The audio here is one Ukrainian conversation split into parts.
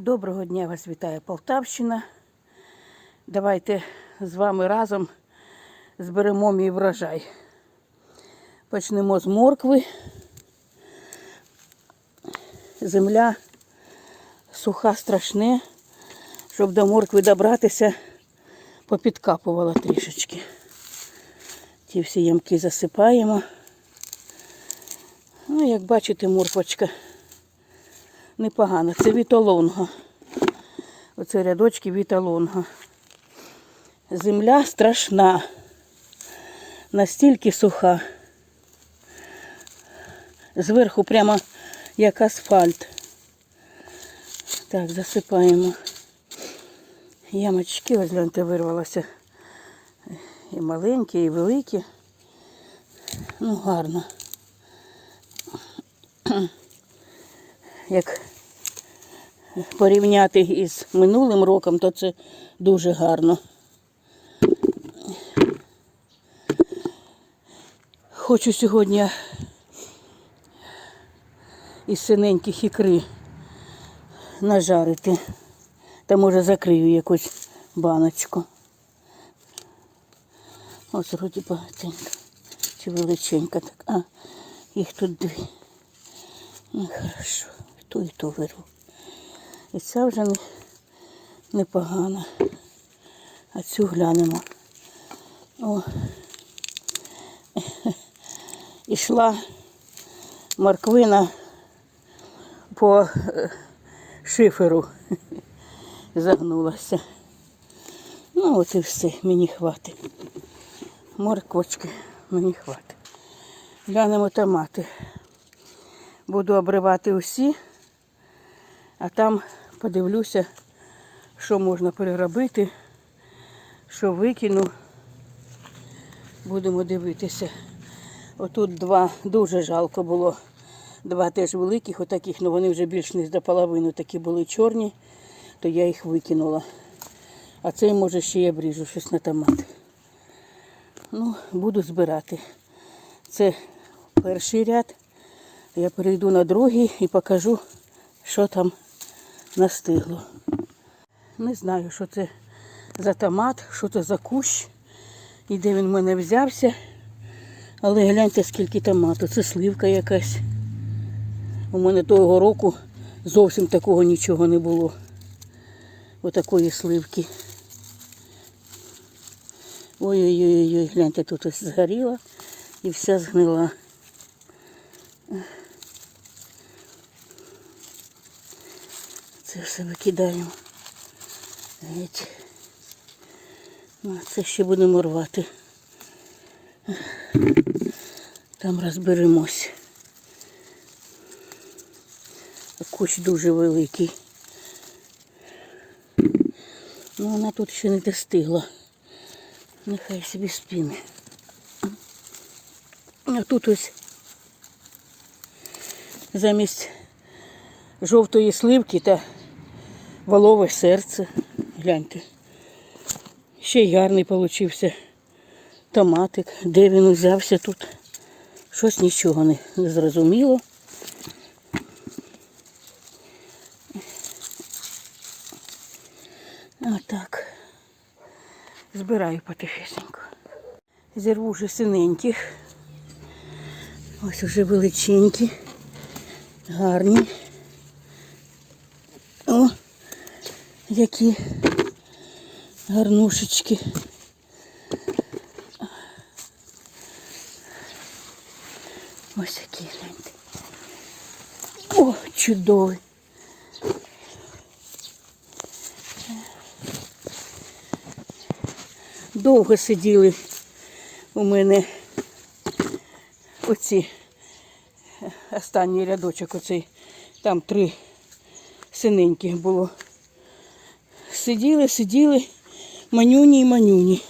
Доброго дня вас вітає Полтавщина. Давайте з вами разом зберемо мій врожай. Почнемо з моркви. Земля суха страшне. Щоб до моркви добратися, попідкапувала трішечки. Ті всі ямки засипаємо. Ну, як бачите, морквочка непогано. Це віталонга. Оце рядочки віталонга. Земля страшна. Настільки суха. Зверху прямо як асфальт. Так, засипаємо. Ямочки, ось гляньте, вирвалося. І маленькі, і великі. Ну, гарно. Як порівняти із минулим роком, то це дуже гарно. Хочу сьогодні із синеньких ікри нажарити. Та може закрию якусь баночку. Ось вроді багатенько. Чи величенька так. А, їх тут дві. Ну, хорошо. І ту, і ту вирву. І ця вже не, непогана. А цю глянемо. О. Ішла морквина по е, шиферу. Загнулася. Ну от і все, мені хватить. Морквочки мені хватить. Глянемо томати. Буду обривати усі, а там подивлюся, що можна переробити, що викину. Будемо дивитися. Отут два дуже жалко було. Два теж великих, отаких, але вони вже більш не до половини такі були чорні, то я їх викинула. А цей, може, ще я обріжу щось на томат. Ну, буду збирати. Це перший ряд. Я перейду на другий і покажу, що там настигло. Не знаю, що це за томат, що це за кущ і де він в мене взявся. Але гляньте, скільки томату. Це сливка якась. У мене того року зовсім такого нічого не було. Отакої сливки. Ой-ой-ой, гляньте, тут ось згоріла і вся згнила. Це все викидаємо. Геть. Ну, це ще будемо рвати. Там розберемось. Кущ дуже великий. Ну, вона тут ще не достигла. Нехай собі спіне. А тут ось замість жовтої сливки та волове серце. Гляньте. Ще гарний получився томатик. Де він узявся тут? Щось нічого не, не зрозуміло. Отак. Збираю потихесенько. Зірву вже синеньких. Ось уже величенькі, гарні. О, які гарнушечки. Ось які гляньте. О, чудовий. Довго сиділи у мене оці е, останній рядочок, оцей, там три синеньких було. Сиділи, сиділи, манюні й манюні.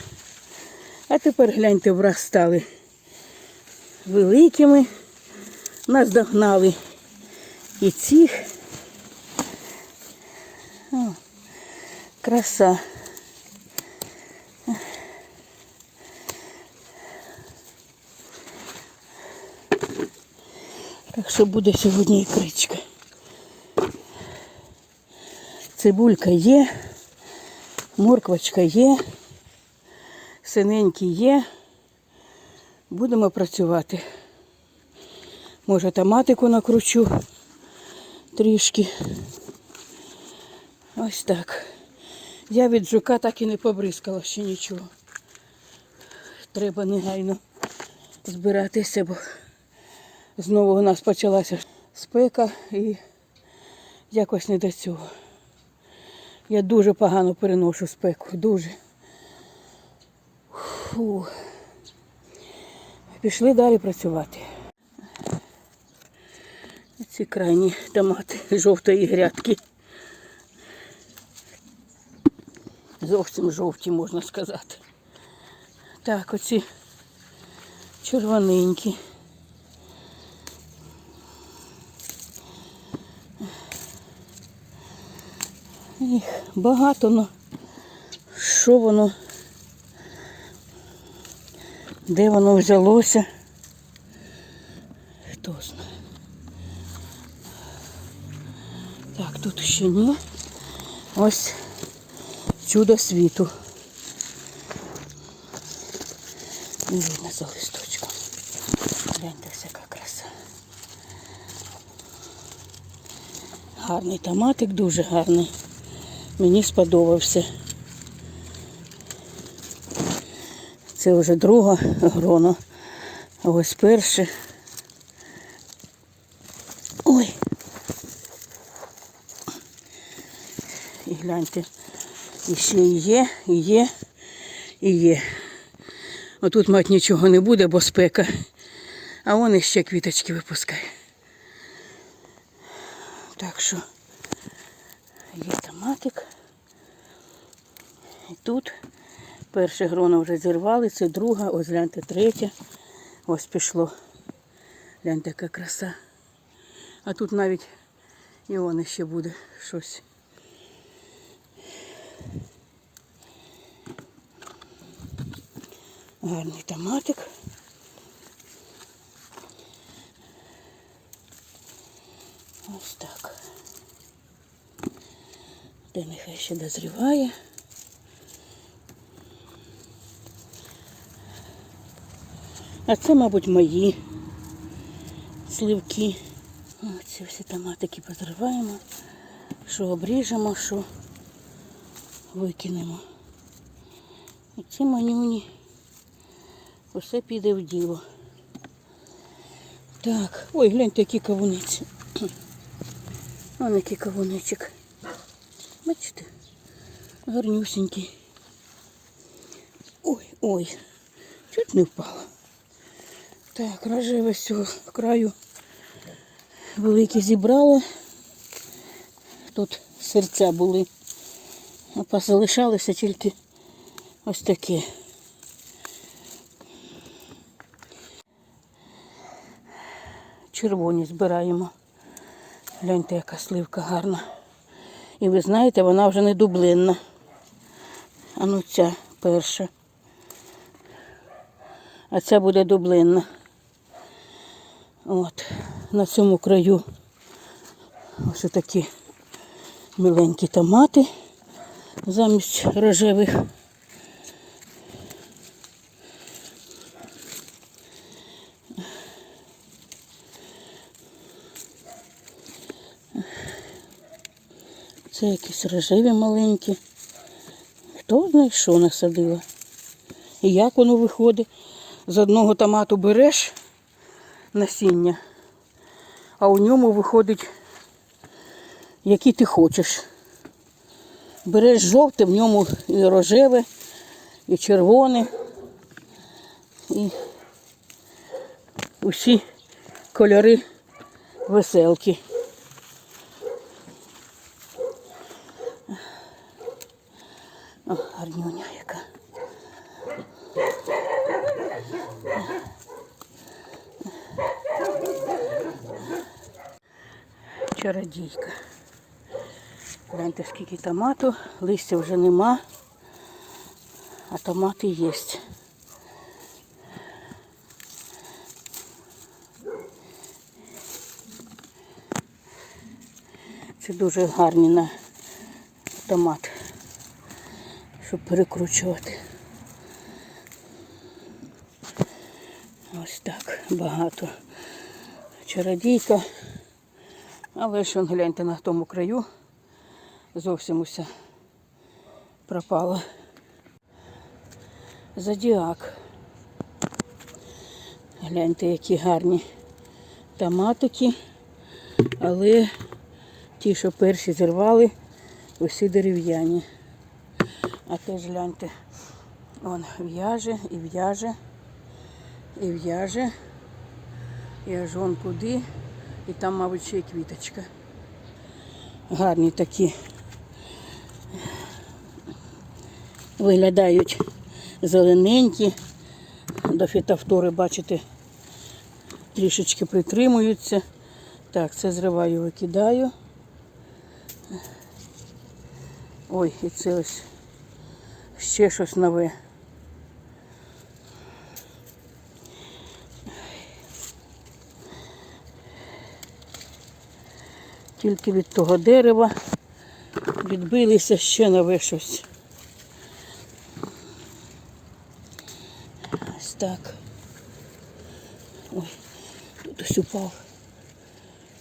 А тепер гляньте, враз стали великими. Нас догнали і цих. О, краса. Так що буде сьогодні ікричка. Цибулька є, морквочка є, синенькі є. Будемо працювати. Може, томатику накручу трішки. Ось так. Я від жука так і не побризкала ще нічого. Треба негайно збиратися, бо знову у нас почалася спека і якось не до цього. Я дуже погано переношу спеку, дуже. Фу. Пішли далі працювати. Ці крайні томати жовтої грядки. Зовсім жовті, можна сказати. Так, оці червоненькі. Їх багато, но що воно, де воно взялося, хто знає. Так, тут ще ні. Ось чудо світу. Не видно за листочком. Гляньте, яка краса. Гарний томатик, дуже гарний. Мені сподобався. Це вже друга грона. Ось перше. Ой. І гляньте, і ще є, і є, і є. Отут, мать, нічого не буде, бо спека. А вон іще квіточки випускає. Так що є томатик. І тут перше гроно вже зірвали, це друга, ось гляньте, третя. Ось пішло. Гляньте, яка краса. А тут навіть і он ще буде щось. Гарний томатик. Ось так. Де нехай ще дозріває. А це, мабуть, мої сливки. Ці всі томатики позриваємо, що обріжемо, що викинемо. І ці манюні. Усе піде в діло. Так, ой, гляньте, які кавуниці. Вон який кавуничок. Бачите? Гарнюсенький. Ой, ой, чуть не впала. Так, рожеве з цього краю великі зібрали. Тут серця були. А позалишалося тільки ось таке. червоні збираємо. Гляньте, яка сливка гарна. І ви знаєте, вона вже не дублинна. А ну ця перша. А ця буде дублинна. От. На цьому краю ось такі миленькі томати замість рожевих. Якісь рожеві маленькі. Хто знає, що насадила? І як воно виходить? З одного томату береш насіння, а у ньому виходить, який ти хочеш. Береш жовте, в ньому і рожеве, і червоне, і усі кольори веселки. О, гарнюня яка. Чародійка. Гляньте, скільки томату, листя вже нема, а томати є. Це дуже гарні на автомат, щоб перекручувати. Ось так багато. Чародійка. Але ж гляньте на тому краю. Зовсім уся пропала. Зодіак. Гляньте, які гарні томатики. Але ті, що перші зірвали, усі дерев'яні. А теж гляньте, он в'яже і в'яже, і в'яже. І аж вон куди. І там, мабуть, ще й квіточка. Гарні такі. Виглядають зелененькі. До фітофтори, бачите, трішечки притримуються. Так, це зриваю, викидаю. Ой, і це ось ще щось нове. Тільки від того дерева відбилися ще нове щось. Ось так. Ой, тут ось упав.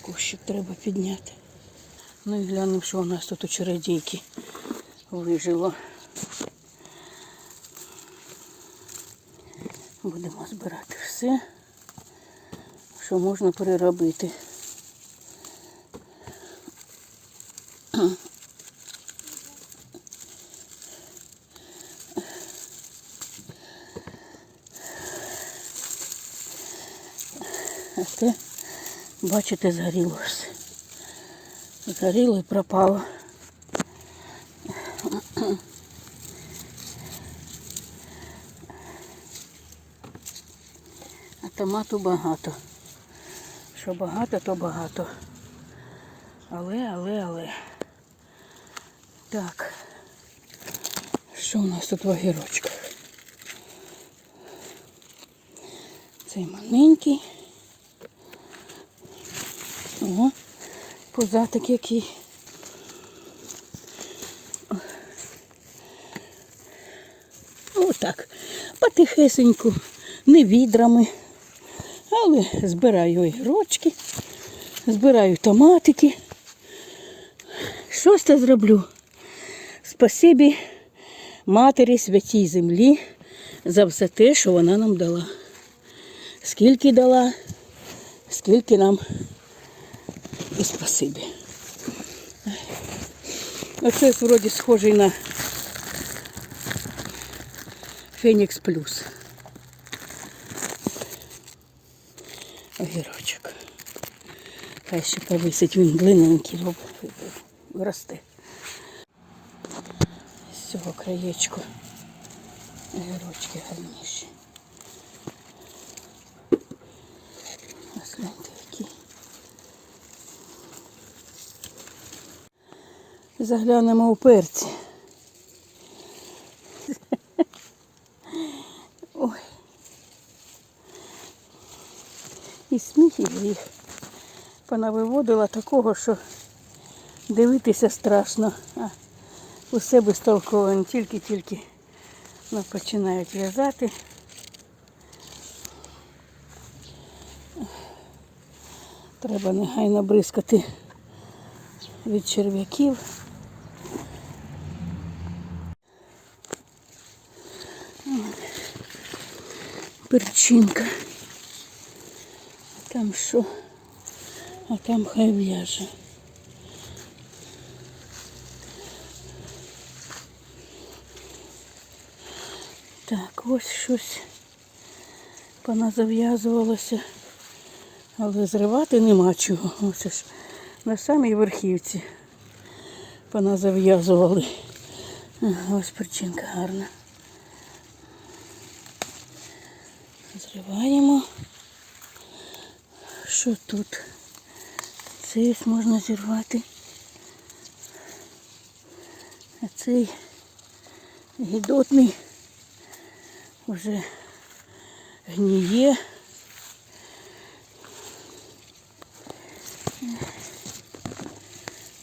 Кущик треба підняти. Ну і глянемо, що у нас тут у чародійки вижило. Будемо збирати все, що можна переробити. А те, бачите, згоріло все. Згоріло і пропало. Томату багато. Що багато, то багато. Але, але, але. Так. Що у нас тут в огірочках? Цей маленький. Ого, позатик який. Отак. Потихесеньку, не відрами. Але збираю огірочки, збираю томатики. Щось то зроблю. Спасибі матері святій землі за все те, що вона нам дала. Скільки дала, скільки нам і спасибі. Оце вроді схожий на Фенікс Плюс. Огірочок. Хай ще повисить, він длинненький роб- росте. З цього краєчку огірочки гарніші. Ось гляньте, які. Заглянемо у перці. Ой. І гріх. Понавиводила такого, що дивитися страшно. А усе безтолково, тільки-тільки ну, починають в'язати. Треба негайно бризкати від черв'яків. Перчинка. Що? А там хай в'яже. Так, ось щось поназав'язувалося. Але зривати нема чого. Ось ж на самій верхівці поназав'язували. Ось причинка гарна. Зриваємо. Що тут? Цей ось можна зірвати. А цей гідотний вже гніє.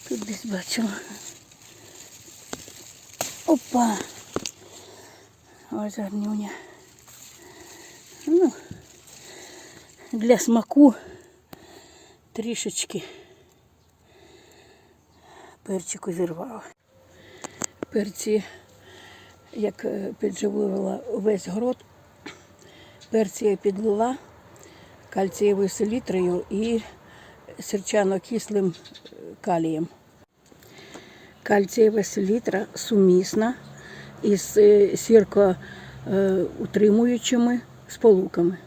Тут десь бачила. Опа. Ось гарнюня. Ну, для смаку Трішечки перчику зірвала. Перці, як е, підживлювала весь город, перці я підлила кальцієвою селітрою і сірчано-кислим е, калієм. Кальцієва селітра сумісна із е, сіркоутримуючими сполуками.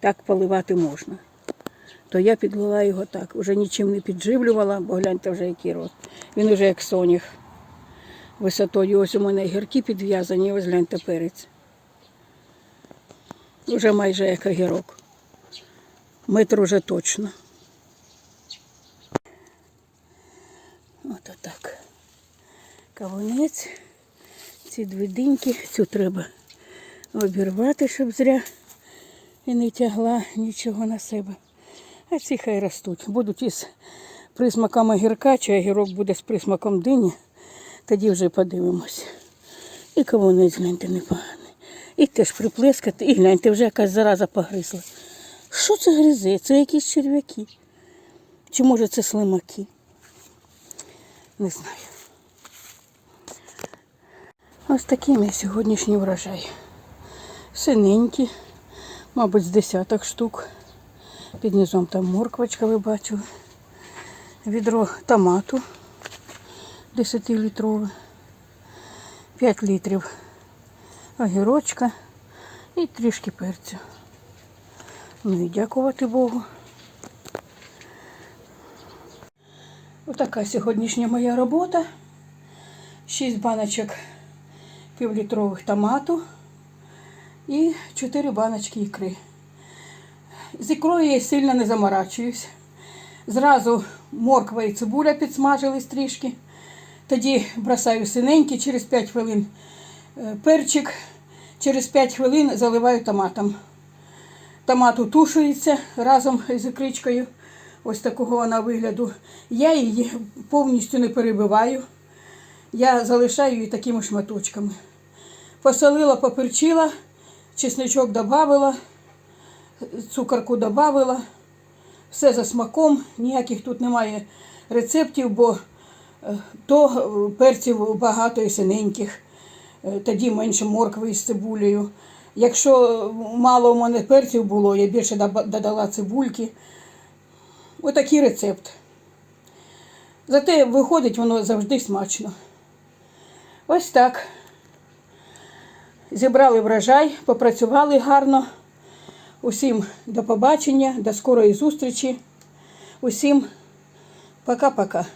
Так поливати можна. То я підлила його так. Уже нічим не підживлювала, бо гляньте вже який рост. Він уже як сонях. Висотою ось у мене гірки підв'язані, ось гляньте перець. Уже майже як огірок. Метр уже точно. От отак. Кавунець. Ці дві диньки, цю треба обірвати, щоб зря і не тягла нічого на себе. А ці хай ростуть. Будуть із присмаком огірка, чи огірок буде з присмаком дині. Тоді вже подивимось. І кавунець, гляньте, непоганий. І теж приплескати, і гляньте, вже якась зараза погризла. Що це гризе? Це якісь черв'яки. Чи може це слимаки? Не знаю. Ось такий мій сьогоднішній врожай. Синенькі, мабуть, з десяток штук. Під низом там морквочка, ви бачили. Відро томату 10-літрове. 5 літрів огірочка і трішки перцю. Ну і дякувати Богу. Отака сьогоднішня моя робота. 6 баночок півлітрових томату і 4 баночки ікри. З ікрою я сильно не заморачуюсь. Зразу морква і цибуля підсмажились трішки. Тоді бросаю синенькі, через 5 хвилин е, перчик, через 5 хвилин заливаю томатом. Томат утушується разом з ікричкою. Ось такого вона вигляду. Я її повністю не перебиваю. Я залишаю її такими шматочками. Посолила, поперчила, чесничок додавила, цукорку додавила. Все за смаком, ніяких тут немає рецептів, бо е, то е, перців багато і синеньких, е, тоді менше моркви із цибулею. Якщо мало у мене перців було, я більше додала цибульки. Отакий рецепт. Зате виходить воно завжди смачно. Ось так. Зібрали врожай, попрацювали гарно. Усім до побачення, до скорої зустрічі. Усім пока-пока.